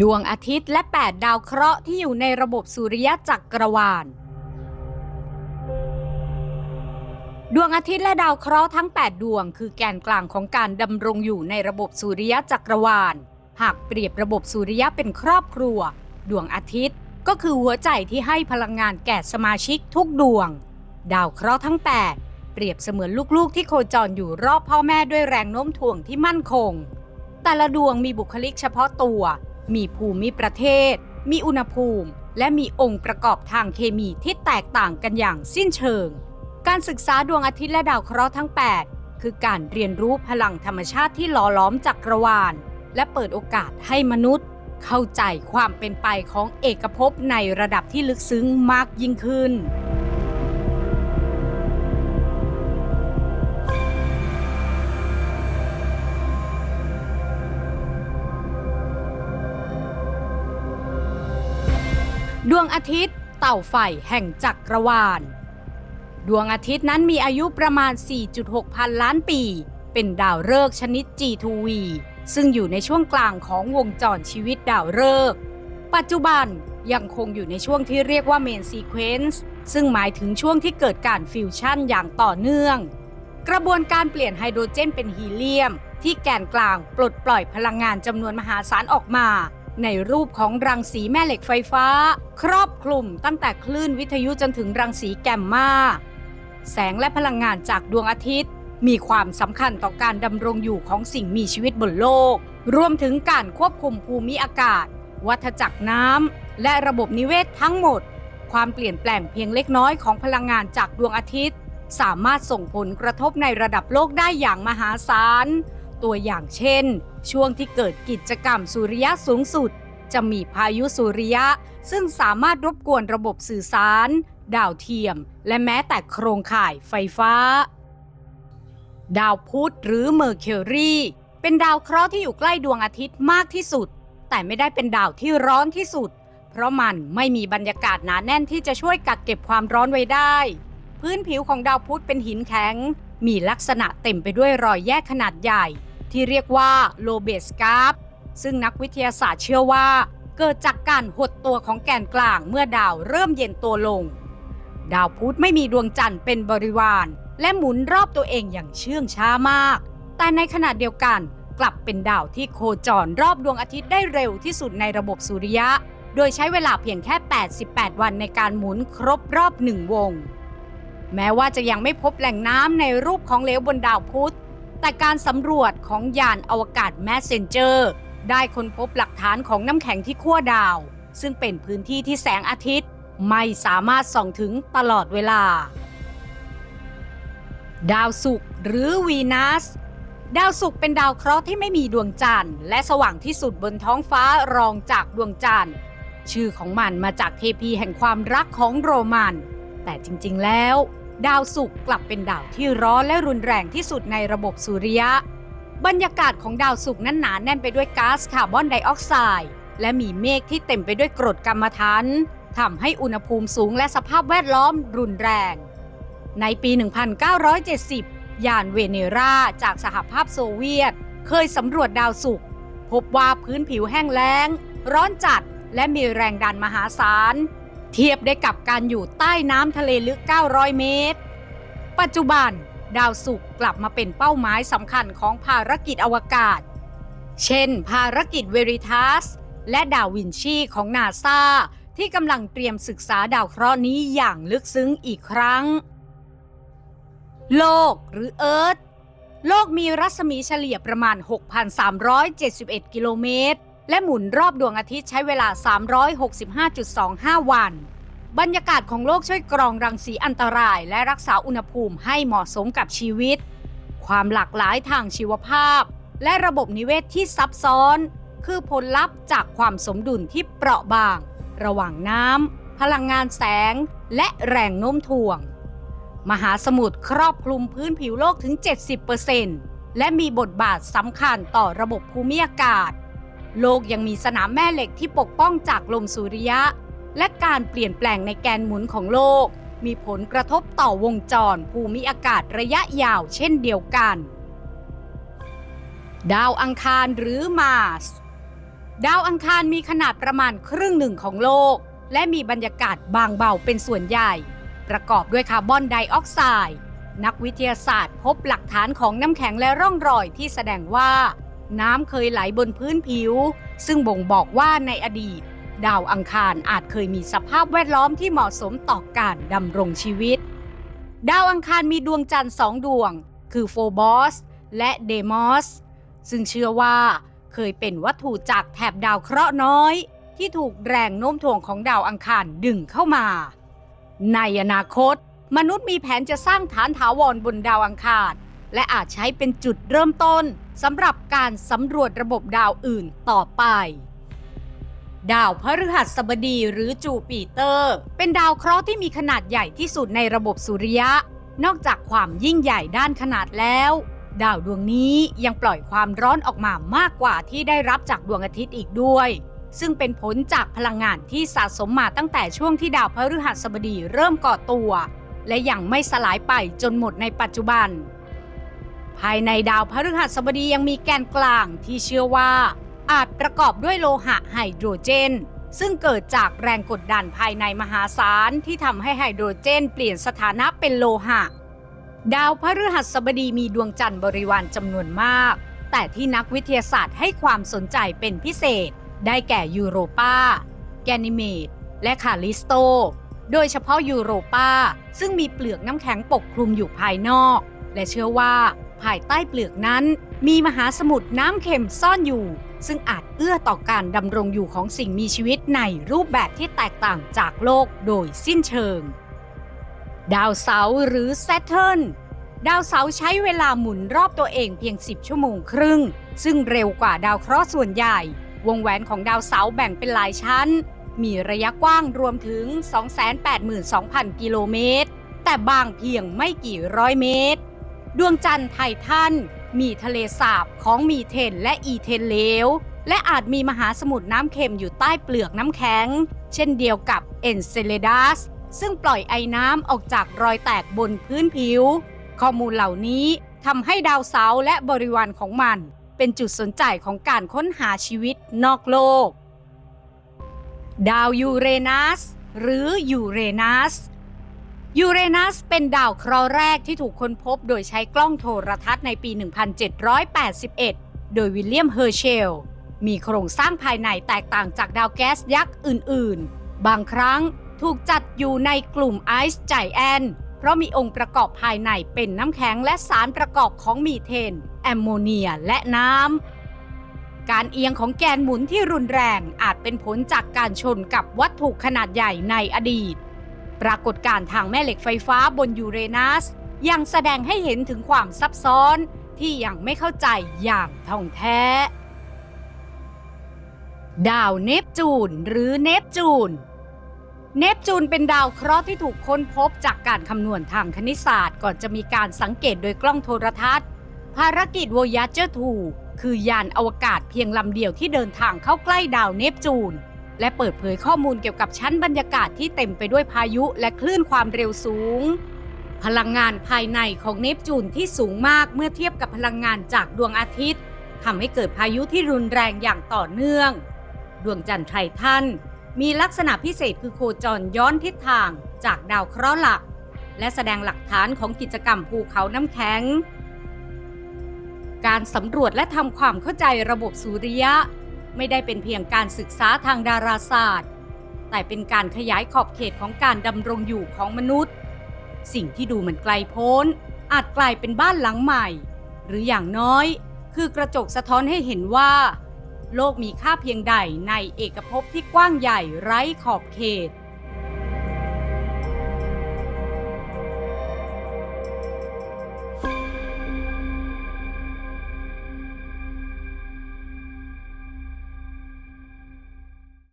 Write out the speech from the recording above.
ดวงอาทิตย์และ 8 ดาวเคราะห์ที่อยู่ในระบบสุริยะจักรวาล ดวงอาทิตย์และดาวเคราะห์ทั้ง 8 ดวง คือแกนกลางของการดำรงอยู่ในระบบสุริยะจักรวาล หากเปรียบระบบสุริยะเป็นครอบครัว ดวงอาทิตย์ก็คือหัวใจที่ให้พลังงานแก่สมาชิกทุกดวง ดาวเคราะห์ทั้ง 8 เปรียบเสมือนลูกๆ ที่โคจรอยู่รอบพ่อแม่ด้วยแรงโน้มถ่วงที่มั่นคง แต่ละดวงมีบุคลิกเฉพาะตัว มีภูมิประเทศ มีอุณหภูมิ และมีองค์ประกอบทางเคมีที่แตกต่างกันอย่างสิ้นเชิง การศึกษาดวงอาทิตย์และดาวเคราะห์ทั้ง 8 คือการเรียนรู้พลังธรรมชาติที่หล่อล้อมจักรวาล และเปิดโอกาสให้มนุษย์ เข้าใจความเป็นไปของเอกภพในระดับที่ลึกซึ้งมากยิ่งขึ้น วงอาทิตย์ เต่าไฟแห่งจักรวาล ดวงอาทิตย์นั้นมีอายุประมาณ 4.6 พันล้านปี เป็นดาวฤกษ์ชนิด G2V ซึ่งอยู่ในช่วงกลางของวงจรชีวิตดาวฤกษ์ปัจจุบันยังคงอยู่ในช่วงที่เรียกว่าเมนซีเควนซ์ซึ่งหมายถึงช่วงที่เกิดการฟิวชั่นอย่างต่อเนื่อง กระบวนการเปลี่ยนไฮโดรเจนเป็นฮีเลียม ที่แกนกลางปลดปล่อยพลังงานจำนวนมหาศาลออกมา ในรูปของรังสีแม่เหล็กไฟฟ้า ครอบคลุมตั้งแต่คลื่นวิทยุจนถึงรังสีแกมมาแสงและพลังงานจากดวงอาทิตย์ มีความสำคัญต่อการดำรงอยู่ของสิ่งมีชีวิตบนโลก รวมถึงการควบคุมภูมิอากาศ วัฏจักรน้ำและระบบนิเวศทั้งหมด ความเปลี่ยนแปลงเพียงเล็กน้อยของพลังงานจากดวงอาทิตย์ สามารถส่งผลกระทบในระดับโลกได้อย่างมหาศาล ตัวอย่างเช่น ช่วงที่เกิดกิจกรรมสุริยะสูงสุด จะมีพายุสุริยะ ซึ่งสามารถรบกวนระบบสื่อสาร ดาวเทียม และแม้แต่โครงข่ายไฟฟ้า ดาวพุธหรือเมอร์คิวรีเป็นดาวเคราะห์ที่อยู่ใกล้ดวงอาทิตย์มากที่สุด แต่ไม่ได้เป็นดาวที่ร้อนที่สุด เพราะมันไม่มีบรรยากาศหนาแน่นที่จะช่วยกักเก็บความร้อนไว้ได้ พื้นผิวของดาวพุธเป็นหินแข็งมีลักษณะเต็มไปด้วยรอยแยกขนาดใหญ่ ที่เรียกว่าโลเบสกาฟซึ่งนักวิทยาศาสตร์เชื่อว่า เกิดจากการหดตัวของแกนกลางเมื่อดาวเริ่มเย็นตัวลง ดาวพุธไม่มีดวงจันทร์เป็นบริวาร และหมุนรอบตัวเองอย่างเชื่องช้ามาก แต่ในขณะเดียวกันกลับเป็นดาวที่โคจรรอบดวงอาทิตย์ได้เร็วที่สุดในระบบสุริยะ โดยใช้เวลาเพียงแค่ 88 วันในการหมุนครบรอบหนึ่งวง แม้ว่าจะยังไม่พบแหล่งน้ำในรูปของเหลวบนดาวพุธ แต่การสำรวจของยานอวกาศแมสเซนเจอร์ได้ค้นพบหลักฐานของน้ำแข็งที่ขั้วดาว ซึ่งเป็นพื้นที่ที่แสงอาทิตย์ ไม่สามารถส่องถึงตลอดเวลา ดาวศุกร์หรือวีนัสดาวศุกร์เป็นดาวเคราะห์ที่ไม่มีดวงจันทร์และสว่างที่สุดบนท้องฟ้ารองจากดวงจันทร์ ชื่อของมันมาจากเทพีแห่งความรักของโรมัน แต่จริงๆแล้ว ดาวศุกร์กลับเป็นดาวที่ร้อนและรุนแรงที่สุดในระบบสุริยะ บรรยากาศของดาวศุกร์นั้นหนาแน่นไปด้วยก๊าซคาร์บอนไดออกไซด์และมีเมฆที่เต็มไปด้วยกรดกัมมันถันทำให้อุณหภูมิสูงและสภาพแวดล้อมรุนแรง ในปี 1970 ยานเวเนราจากสหภาพโซเวียต เคยสำรวจดาวศุกร์พบว่าพื้นผิวแห้งแล้ง ร้อนจัดและมีแรงดันมหาศาล เทียบได้กับการอยู่ใต้น้ำทะเลลึก 900 เมตร ปัจจุบันดาวศุกร์กลับมาเป็นเป้าหมายสำคัญของภารกิจอวกาศ เช่น ภารกิจเวริทัสและดาวินชีของนาซาที่กำลังเตรียมศึกษาดาวเคราะห์นี้อย่างลึกซึ้งอีกครั้ง โลกหรือเอิร์ธโลกมีรัศมีเฉลี่ยประมาณ 6,371 กิโลเมตร และหมุนรอบดวงอาทิตย์ใช้เวลา 365.25 วัน บรรยากาศของโลกช่วยกรองรังสีอันตราย และรักษาอุณหภูมิให้เหมาะสมกับชีวิต ความหลากหลายทางชีวภาพ และระบบนิเวศที่ซับซ้อน คือผลลัพธ์จากความสมดุลที่เปราะบาง ระหว่างน้ำพลังงานแสง และแรงโน้มถ่วง มหาสมุทรครอบคลุมพื้นผิวโลกถึง 70%และมีบทบาทสำคัญต่อระบบภูมิอากาศ โลกยังมีสนามแม่เหล็กที่ปกป้องจากลมสุริยะ และการเปลี่ยนแปลงในแกนหมุนของโลก มีผลกระทบต่อวงจรภูมิอากาศระยะยาวเช่นเดียวกัน ดาวอังคารหรือมาร์สดาวอังคารมีขนาดประมาณครึ่งหนึ่งของโลก และมีบรรยากาศบางเบาเป็นส่วนใหญ่ ประกอบด้วยคาร์บอนไดออกไซด์นักวิทยาศาสตร์พบหลักฐานของน้ำแข็งและร่องรอยที่แสดงว่า น้ำเคยไหลบนพื้นผิว ซึ่งบ่งบอกว่าในอดีต ดาวอังคารอาจเคยมีสภาพแวดล้อมที่เหมาะสมต่อการดำรงชีวิต ดาวอังคารมีดวงจันทร์สองดวง คือโฟบอสและเดมอสซึ่งเชื่อว่าเคยเป็นวัตถุจากแถบดาวเคราะห์น้อย ที่ถูกแรงโน้มถ่วงของดาวอังคารดึงเข้ามา ในอนาคต มนุษย์มีแผนจะสร้างฐานถาวรบนดาวอังคาร และอาจใช้เป็นจุดเริ่มต้นสำหรับการสำรวจระบบดาวอื่นต่อไป ดาวพฤหัสบดีหรือจูปิเตอร์ เป็นดาวเคราะห์ที่มีขนาดใหญ่ที่สุดในระบบสุริยะ นอกจากความยิ่งใหญ่ด้านขนาดแล้ว ดาวดวงนี้ยังปล่อยความร้อนออกมามากกว่าที่ได้รับจากดวงอาทิตย์อีกด้วย ซึ่งเป็นผลจากพลังงานที่สะสมมาตั้งแต่ช่วงที่ดาวพฤหัสบดีเริ่มก่อตัว และยังไม่สลายไปจนหมดในปัจจุบัน ภายในดาวพฤหัสบดียังมีแกนกลางที่เชื่อว่า อาจประกอบด้วยโลหะไฮโดรเจน ซึ่งเกิดจากแรงกดดันภายในมหาศาลที่ทำให้ไฮโดรเจนเปลี่ยนสถานะเป็นโลหะ ดาวพฤหัสบดีมีดวงจันทร์บริวารจำนวนมาก แต่ที่นักวิทยาศาสตร์ให้ความสนใจเป็นพิเศษ ได้แก่ยูโรปาแกนิเมดและคาลิสโต โดยเฉพาะยูโรปาซึ่งมีเปลือกน้ำแข็งปกคลุมอยู่ภายนอก และเชื่อว่า ภายใต้เปลือกนั้น มีมหาสมุทรน้ำเค็มซ่อนอยู่ ซึ่งอาจเอื้อต่อการดำรงอยู่ของสิ่งมีชีวิตในรูปแบบที่แตกต่างจากโลกโดยสิ้นเชิง ดาวเสาร์หรือ Saturn ดาวเสาร์ใช้เวลาหมุนรอบตัวเองเพียง 10 ชั่วโมงครึ่ง ซึ่งเร็วกว่าดาวเคราะห์ส่วนใหญ่ วงแหวนของดาวเสาร์แบ่งเป็นหลายชั้น มีระยะกว้างรวมถึง 282,000 กิโลเมตร แต่บางเพียงไม่กี่ร้อยเมตร ดวงจันทร์ไททันมีทะเลสาบของมีเทนและอีเทนเลว และอาจมีมหาสมุทรน้ำเค็มอยู่ใต้เปลือกน้ำแข็ง เช่นเดียวกับเอนเซเลดัสซึ่งปล่อยไอ้น้ำออกจากรอยแตกบนพื้นผิว ข้อมูลเหล่านี้ทำให้ดาวเสาร์และบริวารของมัน เป็นจุดสนใจของการค้นหาชีวิตนอกโลก ดาวยูเรนัสหรือยูเรนัส ยูเรนัสเป็นดาวเคราะห์แรกที่ถูกค้นพบโดยใช้กล้องโทรทัศน์ในปี 1781 โดยวิลเลียม เฮอร์เชล มีโครงสร้างภายในแตกต่างจากดาวแก๊สยักษ์อื่น ๆ บางครั้งถูกจัดอยู่ในกลุ่มไอซ์ไจแอนเพราะมีองค์ประกอบภายในเป็นน้ำแข็งและสารประกอบของมีเทน แอมโมเนีย และน้ำ การเอียงของแกนหมุนที่รุนแรงอาจเป็นผลจากการชนกับวัตถุขนาดใหญ่ในอดีต ปรากฏการณ์ทางแม่เหล็กไฟฟ้าบนยูเรนัส ยังแสดงให้เห็นถึงความซับซ้อนที่ยังไม่เข้าใจอย่างท่องแท้ ดาวเนปจูนหรือเนปจูน เนปจูนเป็นดาวเคราะห์ที่ถูกค้นพบจากการคำนวณทางคณิตศาสตร์ ก่อนจะมีการสังเกตโดยกล้องโทรทัศน์ ภารกิจ Voyager 2คือยานอวกาศเพียงลำเดียวที่เดินทางเข้าใกล้ดาวเนปจูน และเปิดเผยข้อมูลเกี่ยวกับชั้นบรรยากาศที่เต็มไปด้วยพายุและคลื่นความเร็วสูง พลังงานภายในของเนปจูนที่สูงมากเมื่อเทียบกับพลังงานจากดวงอาทิตย์ทำให้เกิดพายุที่รุนแรงอย่างต่อเนื่อง ดวงจันทร์ไททันมีลักษณะพิเศษคือโคจรย้อนทิศทางจากดาวเคราะห์หลัก และแสดงหลักฐานของกิจกรรมภูเขาน้ำแข็ง การสำรวจและทำความเข้าใจระบบสุริยะ ไม่ได้เป็นเพียงการศึกษาทางดาราศาสตร์ แต่เป็นการขยายขอบเขตของการดำรงอยู่ของมนุษย์ สิ่งที่ดูเหมือนไกลโพ้น อาจกลายเป็นบ้านหลังใหม่ หรืออย่างน้อย คือกระจกสะท้อนให้เห็นว่า โลกมีค่าเพียงใดในเอกภพที่กว้างใหญ่ไร้ขอบเขต